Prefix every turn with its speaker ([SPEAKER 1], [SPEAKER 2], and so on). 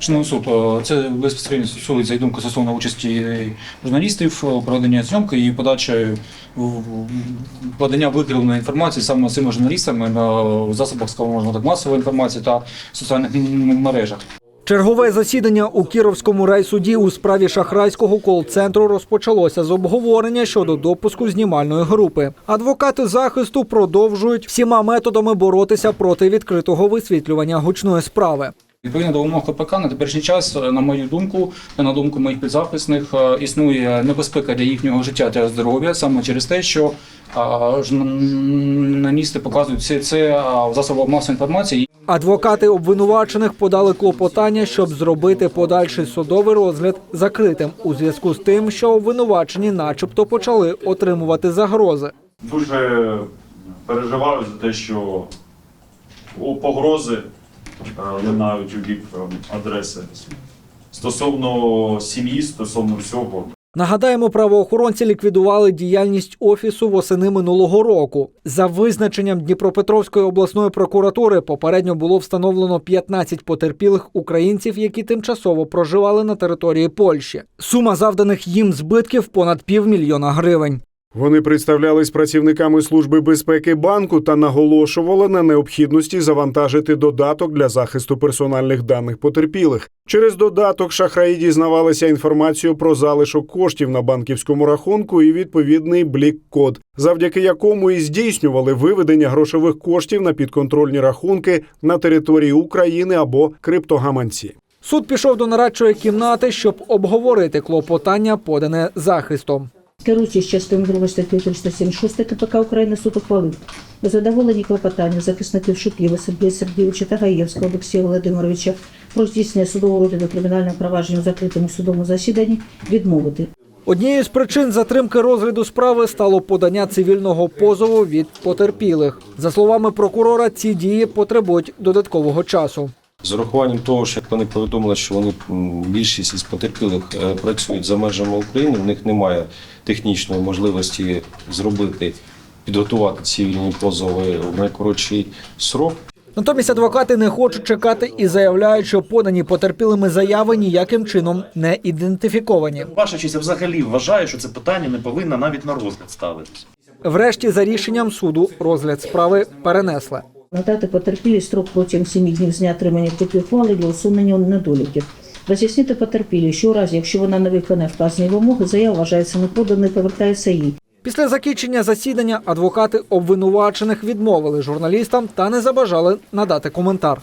[SPEAKER 1] Шановний суд, е, це безпосередньо стосується і думка стосовно участі журналістів у проведенні зйомки і подачі в- в- подання викривленої інформації саме цими журналістами на засобах, скажімо, так, масової інформації та соціальних мережах.
[SPEAKER 2] Чергове засідання у Кіровському райсуді у справі шахрайського кол-центру розпочалося з обговорення щодо допуску знімальної групи. Адвокати захисту продовжують всіма методами боротися проти відкритого висвітлювання гучної справи.
[SPEAKER 1] Відповідно до вимог КПК на теперішній час, е, на мою думку, та на думку моїх підзахисних, е, існує небезпека для їхнього життя та здоров'я саме через те, що журналісти показують це, це в засобах масової інформації.
[SPEAKER 2] Адвокати обвинувачених подали клопотання, щоб зробити подальший судовий розгляд закритим у зв'язку з тим, що обвинувачені, начебто, почали отримувати загрози.
[SPEAKER 3] Дуже переживаю за те, що у погрози е, лунають у бік адреси стосовно сім'ї, стосовно всього.
[SPEAKER 2] Нагадаємо, правоохоронці ліквідували діяльність офісу восени минулого року. За визначенням Дніпропетровської обласної прокуратури попередньо було встановлено 15 потерпілих українців, які тимчасово проживали на території Польщі. Сума завданих їм збитків понад півмільйона гривень.
[SPEAKER 4] Вони представлялись працівниками служби безпеки банку та наголошували на необхідності завантажити додаток для захисту персональних даних потерпілих. Через додаток шахраї дізнавалися інформацію про залишок коштів на банківському рахунку і відповідний блік-код, завдяки якому і здійснювали виведення грошових коштів на підконтрольні рахунки на території України або криптогаманці.
[SPEAKER 2] Суд пішов до нарадчої кімнати, щоб обговорити клопотання, подане захистом.
[SPEAKER 5] Керуючись частиною 2 статті 376 КПК України суд ухвалив задоволені клопотання захисників Шукліва Сергія Сергійовича та Гаєвського Олексія Володимировича про здійснення судового розгляду кримінального провадження в закритому судовому засіданні відмовити.
[SPEAKER 2] Однією з причин затримки розгляду справи стало подання цивільного позову від потерпілих. За словами прокурора, ці дії потребують додаткового часу.
[SPEAKER 6] З урахуванням того, що як вони повідомили, що вони більшість із потерпілих е, працюють за межами України, в них немає технічної можливості зробити, підготувати цивільні позови в найкоротший срок.
[SPEAKER 2] Натомість адвокати не хочуть чекати і заявляють, що подані потерпілими заяви ніяким чином не ідентифіковані.
[SPEAKER 7] Ваша честь, я взагалі вважаю, що це питання не повинно навіть на розгляд ставитись.
[SPEAKER 2] Врешті, за рішенням суду, розгляд справи перенесли.
[SPEAKER 5] Надати потерпілі строк протягом 7 днів з дня отримання копії ухвали для усунення недоліків. Роз'яснити потерпілі, що у разі, якщо вона не виконає вказані вимоги, заява вважається неподаною, повертається їй.
[SPEAKER 2] Після закінчення засідання адвокати обвинувачених відмовили журналістам та не забажали надати коментар.